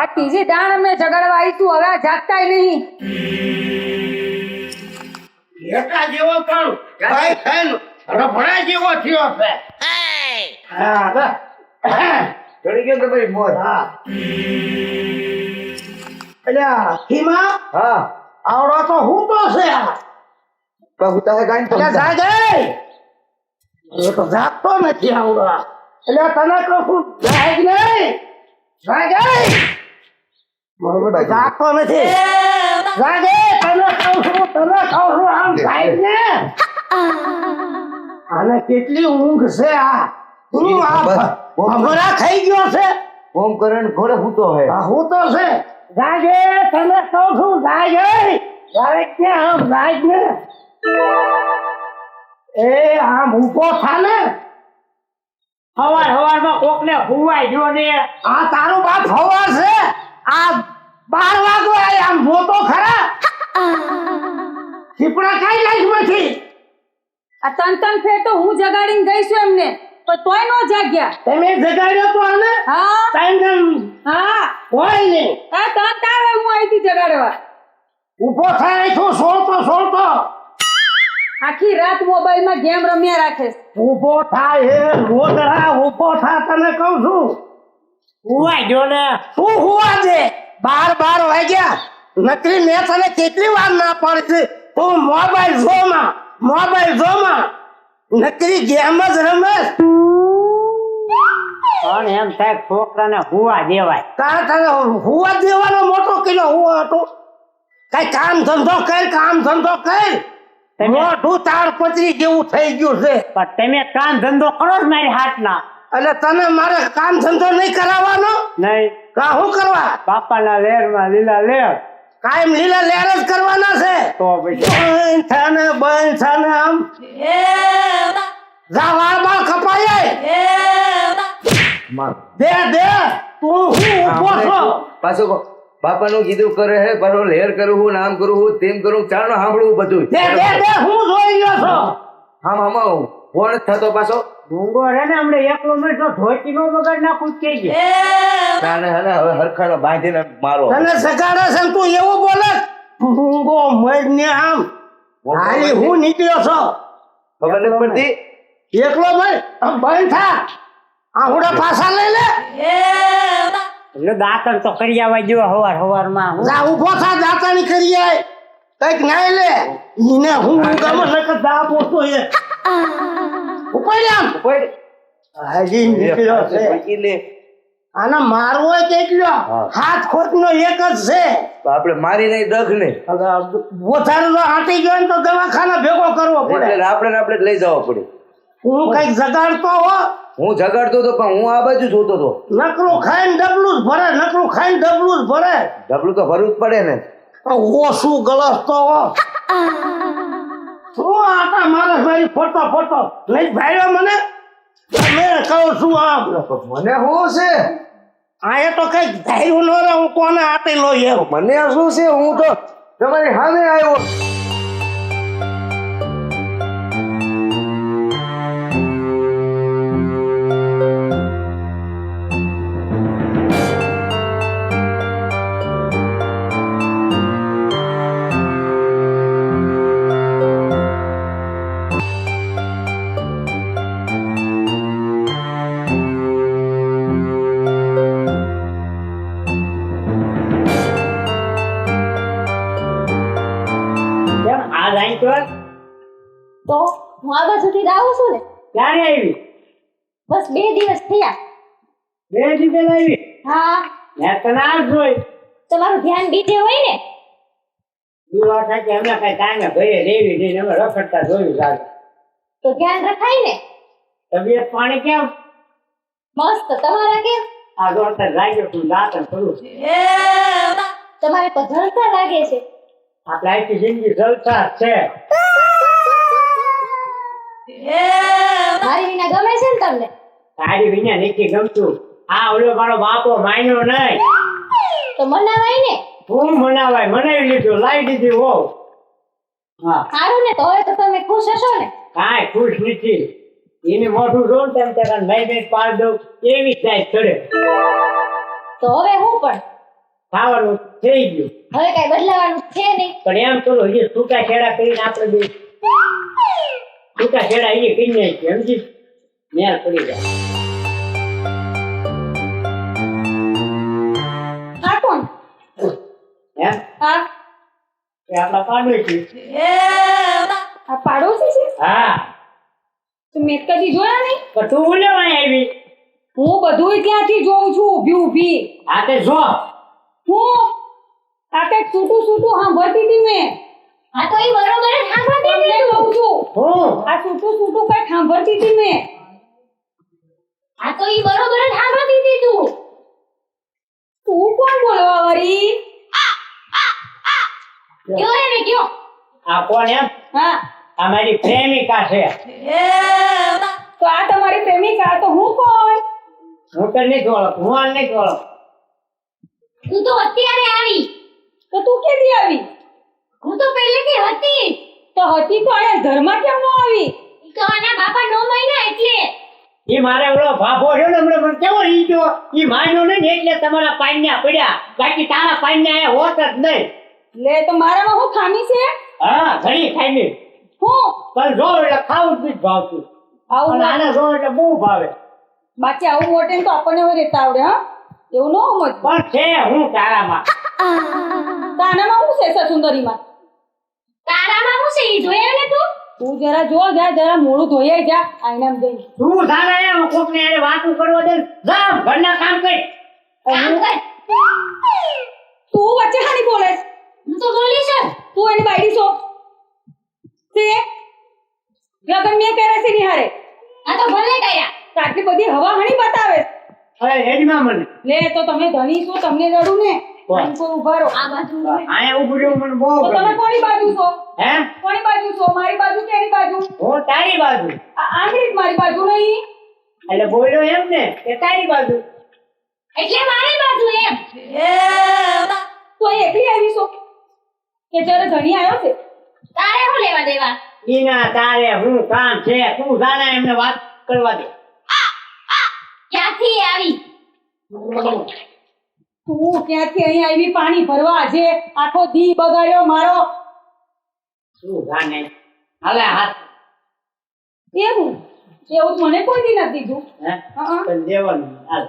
આ ત્રીજી ટાણ અમે જગાડવા આવીશું હવે જાગતા જાગતાય નહીં. એકા જેવો પણ ખાઈ ખાઈને રફડા જેવો થયો છે. હા. ચડી ગયો હા. અલ્યા ખીમા હા. આવડો તો હું તો છે આ? પણ હું ગાઈને તો જાગે. એ તો જાગતો નથી આવડો એટલે તને કહું જાય નહીં નહીં. જાગે. બરોબર જાગતો નથી. જાગે તને કહું છું તને કહું છું આમ જાગ ને. આને કેટલી ઊંઘ છે આ. તું આ ભમરા ખાઈ ગયો છે? ઓમ કરે ને ઘોડે હૂતો હે. આ હું છે. જાગે તને કહું છું જાગે. જાગે કે આમ જાગ? ને એ આમ ઊભો થા ને. હવાર હવારમાં કોકને હુવાય જો ને. આ તારું બાપ હવા છે. આ બાર વાગો આય આમ જોતો ખરા? ચીપડા કઈ લાઈફમાંથી આ તન તન ફેર તો હું જગાડીને ગઈ છું એમને. તો તોય નો જાગ્યા. તમે જગાડ્યો તો આને? હા. ટાઈમ હા. હોય ને. આ તન તારે હું હતી જગાડવા? ઊભો થાય છું સોળતો સોળતો. આખી રાત મોબાઈલમાં ગેમ રમ્યા રાખે ઊભો ઊભો થાય હે રોદડા ઊભો થા તને કહું છું. હુવાય ગયો ને? શું હુવા દે. બાર બાર વાગ્યા. નકરી મેં તને કેટલી વાર ના પાડી છે? તું મોબાઈલ જોમાં મોબાઈલ જોમાં નકરી ગેમ જ રમે. પણ એમ થાય છોકરાને હુવા દેવાય. કા તને હુવા દેવાનો મોટો કિલો હુવો હતો? કઈ કામ ધંધો કર કામ ધંધો કર. મોઢું તાર પતરી જેવું થઈ ગયું છે. પણ તમે કામ ધંધો કરો જ મારી હાથના. એટલે તને મારે કામ ધંધો નહીં કરાવવાનો? નહીં. કા શું કરવા? બાપાના લેરમાં લીલા લેર. કાયમ લીલા લેર જ કરવાના છે. તો પછી? બંધ થાને બંધ થાને આમ. જા વાળ બાળ કપાય દે દે તું હું ઊભો છો? પાછો કહો, બાપાનું કીધું કરે હે બરો લેર કરું હું નામ કરું હું તેમ કરું ચાલો સાંભળવું બધું દે દે દે હું જોઈ ગયો છો. હા મામા કોણ થતો પાછો? ડુંગો રે ને હમણે એકલો મિનિટ તો ધોતી નો ના નાખું કે છે તાને હે હવે હરખાનો બાંધીને મારો. તને સગાડે છે ને તું એવું બોલે? ગુંગો મજ ને આમ હાલી હું નીકળ્યો છો? ખબર નથી પડતી એકલો ભાઈ આમ બંધ થા. આહુડા પાછા લઈ લે. એટલે દાંતણ તો કરી આવવા જો હવાર હવારમાં હું. લા ઊભો થા દાતાની કરી આય. કંઈક નાઈ લે. ઈને હું ગમે નક દા પોતો એ ઉપર આમ. ઉપાડી. હાજી નીકળ્યો છે. પૈકી લે. આને મારવો કેટલો હાથ ખોટ નો એક જ છે. તો આપણે મારી નહીં દખ ને હવે વધારે તો આટી ગયો ને તો દવાખાના ભેગો કરવો પડે. એટલે આપણે આપણે લઈ જવા પડે. હું કંઈક જગાડતો હો. હું જગાડતો હતો પણ હું આ બાજુ જોતો હતો નકરું ખાઈને ડબલું જ ભરે નકરું ખાઈને ડબલું જ ભરે. ડબલું તો ભરવું જ પડે ને. ઓછું શું તો હો? શું આટા મારે મારી ફોટો ફોટો. નહીં ભાઈઓ મને. મેં કહું છું આમ મને શું છે? આ એ તો કંઈક ધાર્યું ન હું કોને આપેલો એમ? મને શું છે? હું તો તમારી સામે આવ્યો. તો તો હું આ બાજુથી આવું છું ને? ક્યારે આવી? બસ બે દિવસ થયા. બે દિવસ આવી? હા. મેં તને આ જોઈ. તમારું ધ્યાન બીજે હોય ને? ઈ વાત સાચી અમે કઈ ટાઈમે ભઈએ રેવી જઈને અમે રખડતા જોયું લાગે તો ધ્યાન રખાય ને? તબિયત પાણી કેમ? મસ્ત. તમારા કેમ? આ દોડતા લાગ્યો તું દાંત થોડું તમારે તો જલસા લાગે છે. આપણે આખી જિંદગી જલસા છે. મારી વિના ગમે છે ને તમને? તારી વિના નથી ગમતું. આ ઓલો મારો બાપો માન્યો નહીં. તો મનાવાય ને? હું મનાવાય. મનાવી લીધું લાવી દીધી હો હા. સારું ને તો હવે તો તમે ખુશ હશો ને? કાંઈ ખુશ નથી. એને મોઢું જોઉં તેમ તે નહીં પાડ દઉં. એવી સાઈઝ ચડે. તો હવે હું પણ ખાવાનું થઈ ગયું. હવે કઈ બદલાવાનું છે નહીં. પણ એમ ચલો એ છૂટા છેડા કરીને આપણે બે છૂટા છેડા એ કરી નાખીએ સમજી? મેર પડી જાય. આપણા પાડોશી. આ પાડોશી છે? હા. તો મેં કદી જોયા નહીં. બધું ઉલેવાય આવી? હું બધુંય ત્યાંથી જોઉં છું ઊભી ઊભી. આ તે જો. હું? આ કંઈક છૂટું છૂટું સાંભળતી હતી મેં. આ તો એ બરોબર જ સાંભળતી હતી તું. કહું છું. હું? આ છૂટું છૂટું કંઈક સાંભળતી હતી મેં. આ તો એ બરોબર જ સાંભળતી હતી તું. તું કોણ બોલવા વાળી? કયો એને કયો આ કોણ એમ? હા. અમારી પ્રેમિકા છે. તો આ તમારી પ્રેમિકા તો હું કોણ? હું તને નહીં ઓળખ હું આને નહીં ઓળખ. તું તો અત્યારે આવી. તો તું કેદી આવી? હું તો પહેલેથી હતી. તો હતી તો અહીંયા ઘરમાં કેમ ન આવી? ઈ તો આના બાપા નો મહિના એટલે. એ મારે ઓલો ભાભો છે ને હમણાં પણ કેવો ઈ ગયો? ઈ માન્યો નહીં ને એટલે તમારા પાન્યા પડ્યા. બાકી તારા પાન્યા એ હોત જ નહીં. લે તો મારામાં હું ખામી છે? હા ઘણી ખામી. હું? પણ જો એટલે ખાવું જ નથી ભાવતું. આવું નાના ના- આને જો એટલે બહુ ભાવે. બાકી આવું મોટે તો આપણને હવે રહેતા આવડે હા? એવું ન સમજ પણ છે હું તારામાં. તારામાં હું શું છે સસુંદરીમાં? તારામાં હું છે? ઈ જોયા ને તું. તું જરા જો જા જરા મોડું ધોઈ જા આઈનામાં જઈને. તું તારા એમ કોકને હારે વાતું કરવા દે ને. જા ઘરના કામ કર. કામ કર. તું વચ્ચે હાની બોલે હું તો બોલી છે. તું એની બાયડી છો. તે લગન મેં કરે છે નિહારે આ તો ભલે કર્યા. તો બધી હવા હણી બતાવે લે તો તમે ધણી છો તમને જડું ને? ઊભા રહો. આ બાજુ અહીંયા ઉભું રહ્યું મને બહુ તો તમે કોની બાજુ છો? હે? કોની બાજુ છો? મારી બાજુ કે એની બાજુ? હું તારી બાજુ. આંગળી મારી બાજુ નહીં. એટલે બોલ્યો એમ ને કે તારી બાજુ. એટલે મારી બાજુ એમ. તો એ એકલી આવી છો? કે જ્યારે ધણી આવ્યો છે? તારે હું લેવા દેવા? ઈના તારે હું કામ છે તું જાણે એમને વાત કરવા દે. ક્યાંથી આવી? તું ક્યાંથી અહીં આવી પાણી ભરવા આજે? આખો દી બગાડ્યો મારો. શું જાણે? હવે હાથ. એવું? એવું મને કોઈ દી નથી દીધું. પણ દેવાનું હાલ.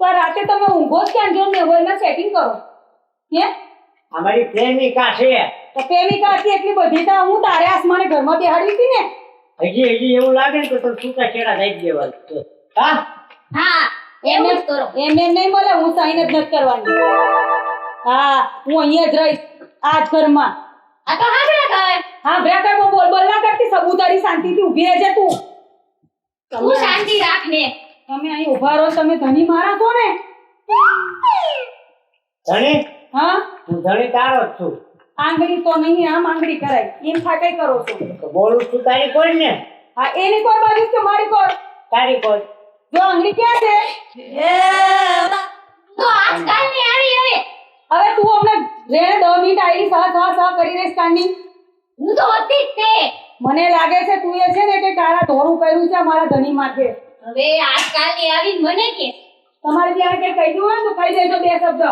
તો રાતે તમે ઊંઘો જ ક્યાં? જો ને સેટિંગ કરો. હે? અમારી પ્રેમિકા છે? તો પ્રેમિકા હતી? એટલી બધી તો હું તારે આસમાને ઘરમાં બેહાડી હતી ને? હજી હજી એવું લાગે ને કે તું છૂટા છેડા થઈ દેવાનું હા? હા એમ જ કરો. એમ એમ નહીં મળે હું સાઈન જ નથી કરવાની. હા હું અહીંયા જ રહીશ આ જ ઘરમાં. આ તો હાજરા કર હા બ્રેકર બોલ બોલ ના કરતી સબૂતારી શાંતિથી ઊભી રહેજે તું. તું શાંતિ રાખ ને. તમે અહીં ઊભા રહો તમે ધણી મારા છો ને. ધણી? હા? હું ધણી તારો જ છું. આંગળી તો નહીં આમ આંગળી કરાય. એમ થાકઈ કરો છો. બોલું છું તારી કોઈ ને હા એની કોઈ બાજુ છે મારી કોઈ? તારી કોઈ? જો આંગળી ક્યાં છે? તો આજકાલની આવી. હવે હવે તું અમને રેણે દસ મિનિટ આવેલી સા સા સહ કરી રહીશ કાંડી હું તો હતી જ તે. મને લાગે છે તું એ છે ને કે તારા ઢોરું કર્યું છે મારા ધણી માથે. હવે આજકાલની આવી મને કે. તમારે ત્યાં કે કહી દઉં હોય તો કહી દેજો બે શબ્દ.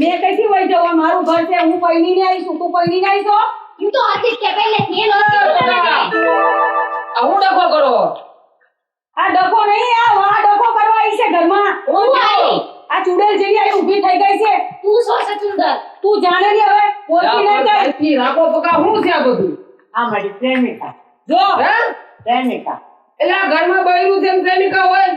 મેં કઈથી વહી જવા મારું ઘર છે હું પૈણી ને આવીશું તું પૈણી ને આવીશો હું તો હતી જ કે પહેલે આવું ડખો કરો? આ ડખો નહીં આ વા ડખો કરવા આવી છે ઘરમાં. હું આવી? આ ચુડેલ જેવી આવી ઊભી થઈ ગઈ છે. તું સો સચુંદર તું જાણે ને હવે બોલતી નહીં કઈ રાખો પકા હું છે આ બધું? આ મારી પ્રેમિકા. જો. હે? પ્રેમિકા. એટલે આ ઘરમાં બૈરું જેમ પ્રેમિકા હોય.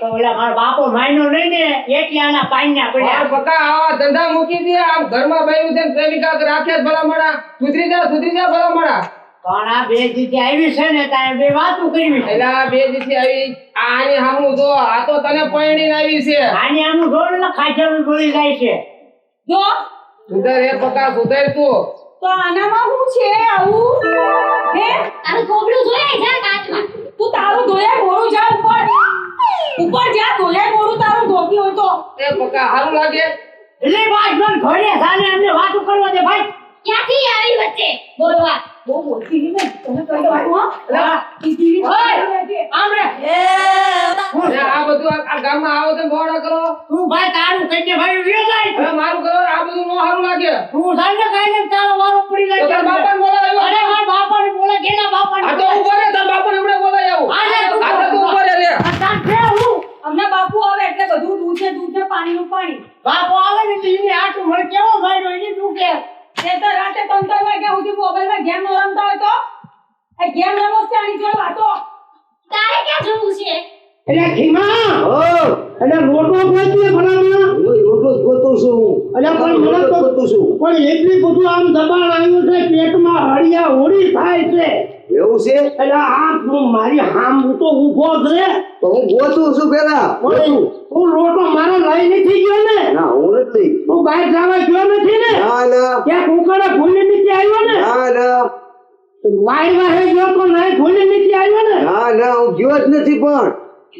તો ઓલા મારો બાપો માયનો નહીં ને એટલે આના આપણે પડ્યા. પકા આવા ધંધા મૂકી દે આમ ઘરમાં બૈરું છે ને પ્રેમિકા રાખ્યા જ ભલા મળા સુધરી જા સુધરી જા ભલા મળા પણ આ બે આવી છે ને તારે બે વાતું કરવી છે. એટલે બે આવી આની હામું જો આ તો તને પરણીને આવી છે. આની આનું જોડ ને ખાજલ બોલી જાય છે. જો. સુધર એ પકા સુધર તું. તો આનામાં શું છે આવું? હે? તારું થોબડું જોયા જા કાચમાં. તું તારું ધોયા મોરું જા ઉપર. ઉપર જા ધોયા મોરું તારું ધોતી હોય તો. એ પકા સારું લાગે. એટલે ભાઈ પણ ઘોડે સાને અમને વાતું કરવા દે ભાઈ. ક્યાંથી આવી વચ્ચે બોલવા? બહુ બોલતી નહીં ને. તને કહી દઉં હા. હા. ઈ ટીવી આમ રે આ બધું આ- આ ગામમાં આવો તો મોડા કરો. તું ભાઈ તારું કઈ દે ભાઈ વ્યો જાય હવે મારું કરો આ બધું નો સારું લાગે. તું સાંજે કાઈ ને તારો વારો પડી જાય તારા બાપાને બોલાવ્યો. અરે મારા બાપાને બોલે કેના બાપાને આ તો ઊભો રે તારા બાપાને હમણાં બોલાવી આવું. આ લે તું આ તો ઊભો રે લે. આ તાર છે હું. અમને બાપુ આવે એટલે બધું દૂધ છે દૂધ પાણી નું પાણી. બાપો આવે ને તો એને આટલું મને કેવો માર્યો એની તું કે તે તો રાતે ત્રણ ત્રણ વાગ્યા સુધી મોબાઈલમાં ગેમ ન રમતા હોય તો? એ ગેમ રમો છે આની જોડે વાતો? તારે ક્યાં જવું છે? એટલે ખીમા ઓ એટલે રોટલો હું રોટલો જ ગોતું છું અલ્યા પણ મને તો ગોતું છું પણ એટલી બધું આમ દબાણ આવ્યું છે પેટમાં હળિયા હોળી થાય છે. એવું છે? એટલે આ તું મારી હામ હું તો ઊભો જ રે તો હું ગોતું છું પેલા. પણ તું લોટો મારો લઈ નથી ગયો ને ના હું નથી હું બહાર જવા ગયો નથી ને ના ના ક્યાં કુકડે ભૂલી નથી આવ્યો ને ના ના વાય વાહે ગયો તો નહીં ભૂલી નથી આવ્યો ને ના ના હું ગયો જ નથી પણ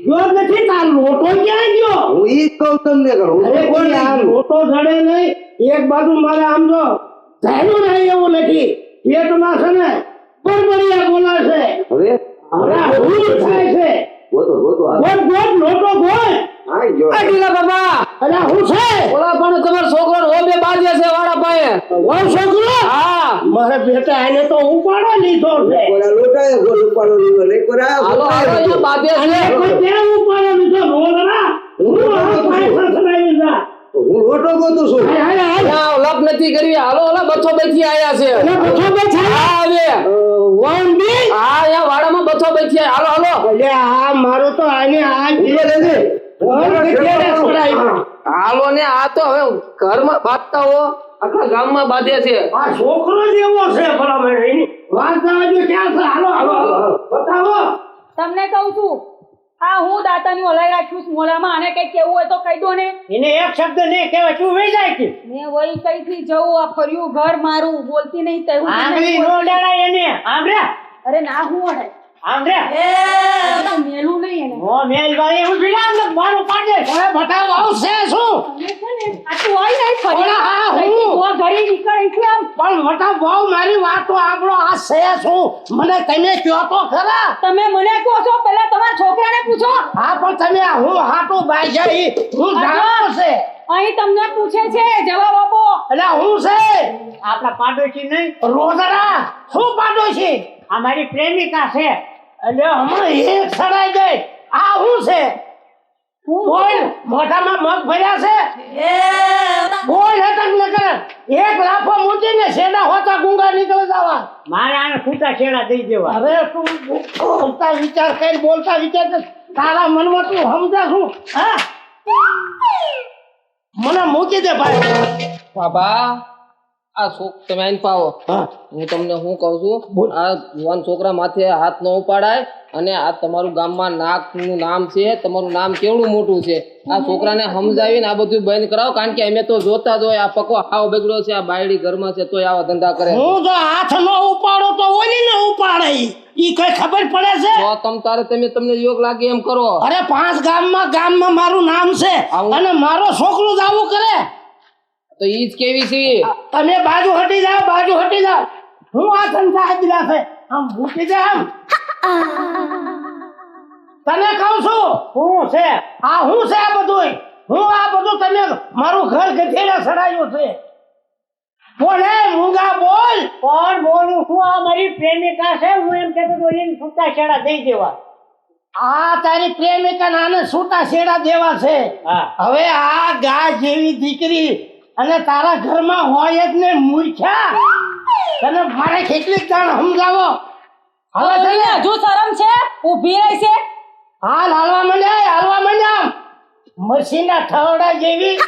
ગયો નથી તાર લોટો ક્યાં ગયો હું ઈ કહું તમને કે હું અરે કોઈ આ લોટો જડે નહીં એક બાજુ મારે આમ જો ધૈર્યું નહીં એવું નથી પેટમાં છે ને બરબરિયા બોલાશે હવે હવે હું થાય છે ગોટ ગોટ લોટો ગોટ આઈ ગયો. અરે હું છે? ઓલા પણ તમારો છોકરો ઓ બે બાજે છે વાડા પાસે. વાવ છોકરો? હા. મારે બેટા એને તો ઉપાડો લીધો છે. કોરા લોટાએ ગોલ ઉપાડો લીધો કોરા હાલો હાલો બાજે છે. કોઈ ત્યાં ઉપાડો લીધો રોદરા હું આ પૈસા સડાવી જા. હું લોટો ગોતું છું. હાય હાય હાય. ત્યાં ઓલાપ નથી કરી. હાલો ઓલા બચ્ચો બેઠી આયા છે. અને બચો બેઠા હા વન બી હા અહીંયા વાડામાં બચ્ચો બેઠી હાલો હાલો. એટલે આ મારું તો આને આ રહેજે. હાલો ને આ તો હવે ઘરમાં બાંધતા હો આખા ગામમાં બાંધે છે. આ છોકરો જ એવો છે બરાબર એની ક્યાં છે? હાલો હાલો હાલો બતાવો. તમને કહું છું આ હું દાતાની ઓલાઈ રાખ્યું છું મોઢામાં આને કઈ કેવું હોય તો કહી દો ને. એને એક શબ્દ નહીં કહેવાય તું વહી જાય કે. મેં વહી કઈથી જવું? આ ફર્યું ઘર મારું બોલતી નહીં તય હું આંગળી નો. લેડાય એને. આમ અરે ના હું અડે આમ રે તો મેલું નહીં એને. ઓ મેલ ભાઈ હું પીડા ને મારો પાડે હવે બતાવ આવશે શું? તમે છે ને આ તું હોય નહીં ફરી. હા, હું. કઈથી ઘરી ઘડી નીકળી છે આમ પણ બતાવ બહુ મારી વાતો આપણો આ છે શું? મને તમે કહો તો ખરા? તમે મને કહો છો પહેલા તમારા છોકરાને પૂછો. હા પણ તમે આ હું તો બાઈ જઈ હું જાણો છે. અહીં તમને પૂછે છે જવાબ આપો. એટલે હું છે? આપણા પાડોશી નહીં. રોદરા શું પાડો છે આ મારી પ્રેમિકા છે. એટલે હમણાં એક સડાઈ ગઈ. આ હું છે? હું? બોલ મોઢામાં મગ ભર્યા છે? બોલ હટક ન કર એક લાફો મૂકીને શેડા હોતા ગુંગા નીકળે જવા? મારે આને ખૂટા છેડા દઈ દેવા. હવે તું બોલતા વિચાર કરી બોલતા વિચાર તારા મનમાં તું સમજા છું હા. મને મૂકી દે ભાઈ. બાબા આ તમે આઈને પાવો. હું. તમને શું કહું છું? આ જુવાન છોકરા માથે હાથ ન ઉપાડાય અને આ તમારું ગામમાં નાકનું નામ છે તમારું નામ કેવડું મોટું છે? આ છોકરાને સમજાવીને આ બધું બંધ કરાવો કારણ કે અમે તો જોતા જ હોય આ પકો હાવ બગડ્યો છે આ બાયડી ઘરમાં છે તોય આવા ધંધા કરે હું જો હાથ ન ઉપાડો તો ઓલી ને ઉપાડે ઈ કઈ ખબર પડે છે? તો તમ તારે તમે તમને યોગ લાગે એમ કરો. અરે પાંચ ગામમાં ગામમાં મારું નામ છે? અને મારો છોકરો જ આવું કરે. તો ઈ જ કેવી છે? તમે બાજુ હટી જાઓ બાજુ હટી જાઓ. હું આ સંસ્થા હાજરા છે આમ મૂકી દે આમ. તને કહું છું હું છે. આ હું છે આ બધું હું આ બધું તમે મારું ઘર ગધેડા સડાયું છે. બોલે મૂંગા બોલ. કોણ બોલું? છું આ મારી પ્રેમિકા છે. હું એમ કહેતો તો એને છૂટા છેડા દઈ દેવા. આ તારી પ્રેમિકા નાને છૂટા છેડા દેવા છે. હા. હવે આ ગાય જેવી દીકરી અને તારા ઘરમાં હોય જ ને મૂર્ખ્યા તને મારે કેટલી તાણ સમજાવો? હવે તને હજુ શરમ છે? ઊભી રહી છે? હાલ હાલવા મને હાલવા મને મસીના ઠવડા જેવી.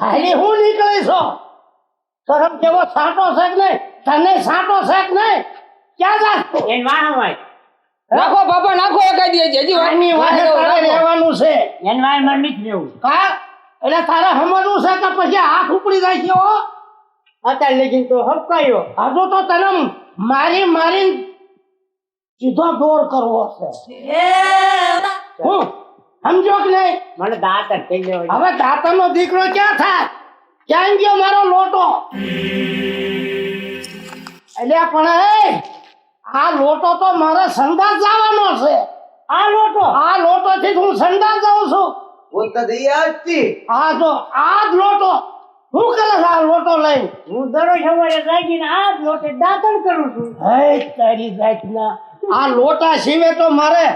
હાલી હું નીકળી છો શરમ કેવો સાટો છે કે નહીં તને સાટો છે કે નહીં. ક્યાં જા એને વાહ હોય. નાખો બાપા નાખો એકાદી હજી. વાહે તારે રહેવાનું છે. એને વાહ મને નથી લેવું કા? એટલે તારે સમજવું છે કે પછી હાથ ઉપડી જાય છે હો? અત્યારે લગીન તો હપકાયો હજુ તો તને મારી મારી સીધો દોર કરવો છે. હું સમજો કે નહીં? મને દાંત થઈ ગયો હવે દાતાનો દીકરો ક્યાં થાય? ક્યાં ગયો મારો લોટો? એટલે પણ એ આ લોટો તો મારે સંદાસ જવાનો છે. આ લોટો? આ લોટો થી હું સંદાસ જાઉં છું. બોલતા જઈએ આજથી આ જો આ જ લોટો. હું કરે આ લોટો લઈ હું દરરોજ સવારે જાગીને આ જ લોટે દાંતણ કરું છું. હે તારી જાતના. આ લોટા સિવે તો મારે.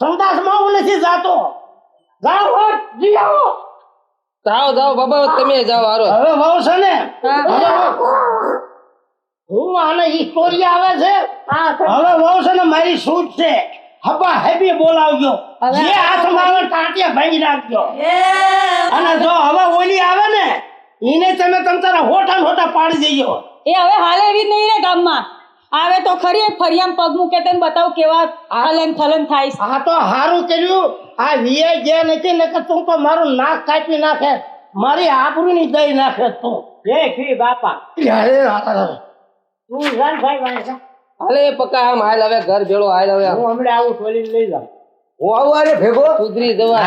સંડાસમાં હું નથી જાતો. જાઓ હોટ જી આવો. જાઓ જાઓ બાબા તમે જાઓ હારો. હવે વહુ છે ને? હું. આને હિસ્ટોરી આવે છે? હવે વહુ છે ને મારી સૂટ છે. હબા હેબી બોલાવજો. જે હાથમાં આવે ટાંટિયા ભાંગી નાખજો. અને જો હવે ઓલી આવે ને એને તમે તમ તારા હોટા ને હોઠા પાડી દેજો. એ હવે હાલે એવી જ નહીં રે ગામમાં. આવે તો ખરી ફરિયામ પગ મૂકે તેમ બતાવ કેવા હલન થલન થાય છે. આ તો હારું કર્યું. આ વીએ જે નથી ને કે તું તો મારું નાક કાપી નાખે. મારી આબરૂની દઈ નાખે તું. જય શ્રી બાપા. તું જાન ભાઈ જા. હાલે પક્કા આમ હાલ હવે ઘર ભેળો હાલ હવે હું હમણાં આવું ટોલીને લઈ જાઉં. હું આવું અરે ભેગો? સુધરી જવા